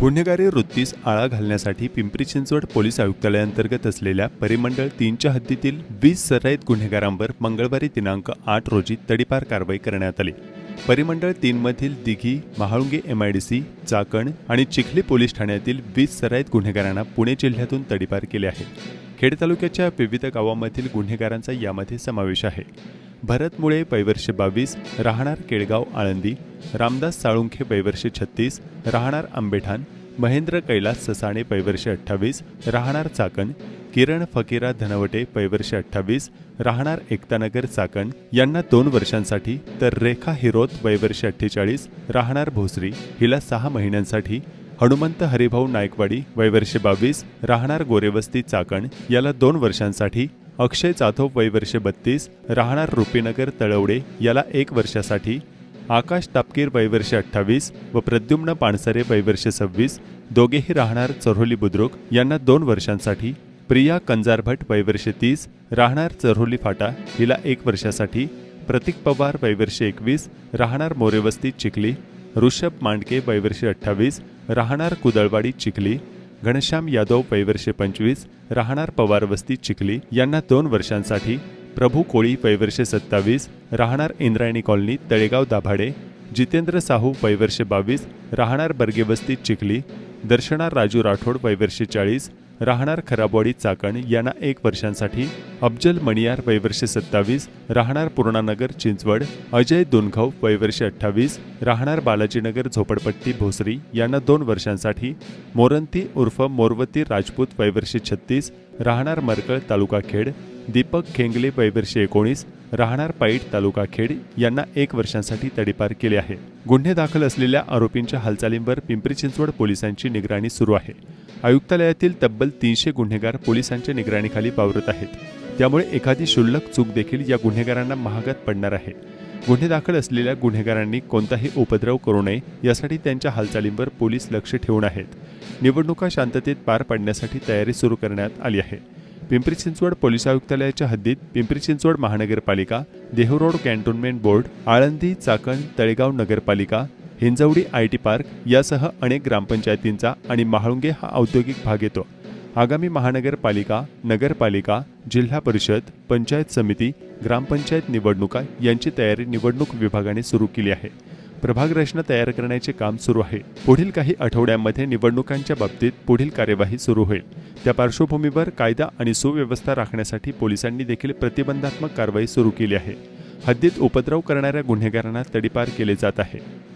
गुन्हेगारी वृत्तीस आळा घालण्यासाठी पिंपरी चिंचवड पोलीस आयुक्तालयाअंतर्गत असलेल्या परिमंडळ तीनच्या हद्दीतील वीस सराईत गुन्हेगारांवर मंगळवारी दिनांक आठ रोजी तडीपार कारवाई करण्यात आली. परिमंडळ तीनमधील दिघी महाळुंगे एमआयडीसी चाकण आणि चिखली पोलीस ठाण्यातील वीस सराईत गुन्हेगारांना पुणे जिल्ह्यातून तडीपार केले आहे. खेड तालुक्याच्या विविध गावांमधील गुन्हेगारांचा यामध्ये समावेश आहे. भरत मुळे वैवर्ष बावीस राहणार केळगाव आळंदी रामदास साळुंखे वैवर्ष छत्तीस राहणार आंबेठाण महेंद्र कैलास ससाणे वैवर्ष अठ्ठावीस राहणार चाकण किरण फकीरा धनवटे वैवर्ष अठ्ठावीस राहणार एकतानगर चाकण यांना दोन वर्षांसाठी तर रेखा हिरोत वैवर्ष अठ्ठेचाळीस राहणार भोसरी हिला सहा महिन्यांसाठी हनुमंत हरिभाऊ नायकवाडी वैवर्ष बावीस राहणार गोरेवस्ती चाकण याला दोन वर्षांसाठी अक्षय जाधव वैवर्ष बत्तीस राहणार रुपीनगर तळवडे याला एक वर्षासाठी. आकाश तापकीर वैवर्ष अठ्ठावीस व प्रद्युम्न पाणसरे वैवर्ष सव्वीस दोघेही राहणार चरोली बुद्रुक यांना दोन वर्षांसाठी. प्रिया कंजारभट वैवर्ष तीस राहणार चरोली फाटा हिला एक वर्षासाठी. प्रतीक पवार वैवर्ष एकवीस राहणार मोरेवस्ती चिखली. ऋषभ मांडके वैवर्ष अठ्ठावीस राहणार कुदळवाडी चिखली. घनश्याम यादव पैवर्षे पंचवीस राहणार पवारवस्ती चिखली यांना दोन वर्षांसाठी प्रभू कोळी वैवर्षे सत्तावीस राहणार इंद्रायणी कॉलनी तळेगाव दाभाडे जितेंद्र साहू वैवर्षे बावीस राहणार बर्गेवस्ती चिखली दर्शना राजू राठोड वैवर्षे चाळीस राहणार खराबवाडी चाकण यांना एक वर्षांसाठी अफजल मणियार वैवर्षे सत्तावीस राहणार पूर्णानगर चिंचवड अजय दुनघव वैवर्षे अठ्ठावीस राहणार बालाजीनगर झोपडपट्टी भोसरी यांना दोन वर्षांसाठी मोरंती उर्फ मोरवती राजपूत वैवर्षे छत्तीस राहणार मरकळ तालुका खेड दीपक खेंगले वयवर्षी एकोणीस राहणार पाईट तालुका खेड यांना एक वर्षांसाठी तडीपार केले आहे. गुन्हे दाखल असलेल्या आरोपींच्या हालचालींवर पिंपरी चिंचवड पोलिसांची निगराणी सुरू आहे. आयुक्तालयातील तब्बल तीनशे गुन्हेगार पोलिसांच्या निगराणीखाली वावरत आहेत. त्यामुळे एखादी क्षुल्लक चूक देखील या गुन्हेगारांना महागात पडणार आहे. गुन्हे दाखल असलेल्या गुन्हेगारांनी कोणताही उपद्रव करू नये यासाठी त्यांच्या हालचालींवर पोलीस लक्ष ठेवून आहेत. निवडणुका शांततेत पार पाडण्यासाठी तयारी सुरू करण्यात आली आहे. पिंपरी चिंचवड पोलीस आयुक्तालयाच्या हद्दीत पिंपरी चिंचवड महानगरपालिका देहरोड कॅन्टोन्मेंट बोर्ड आळंदी चाकण तळेगाव नगरपालिका हिंजवडी आय टी पार्क यासह अनेक ग्रामपंचायतींचा आणि महाळुंगे हा औद्योगिक भाग येतो. आगामी महानगरपालिका नगरपालिका जिल्हा परिषद पंचायत समिती ग्रामपंचायत निवडणुका यांची तयारी निवडणूक विभागाने सुरू केली आहे. प्रभागरचना तयार करण्याचे काम सुरू आहे. पुढील काही आठवड्यांमध्ये निवडणुकांच्या बाबतीत पुढील कार्यवाही सुरू होईल. त्या पार्श्वभूमीवर कायदा आणि सुव्यवस्था राखण्यासाठी पोलिसांनी देखील प्रतिबंधात्मक कारवाई सुरू केली आहे. हद्दीत उपद्रव करणाऱ्या गुन्हेगारांना तडीपार केले जात आहे.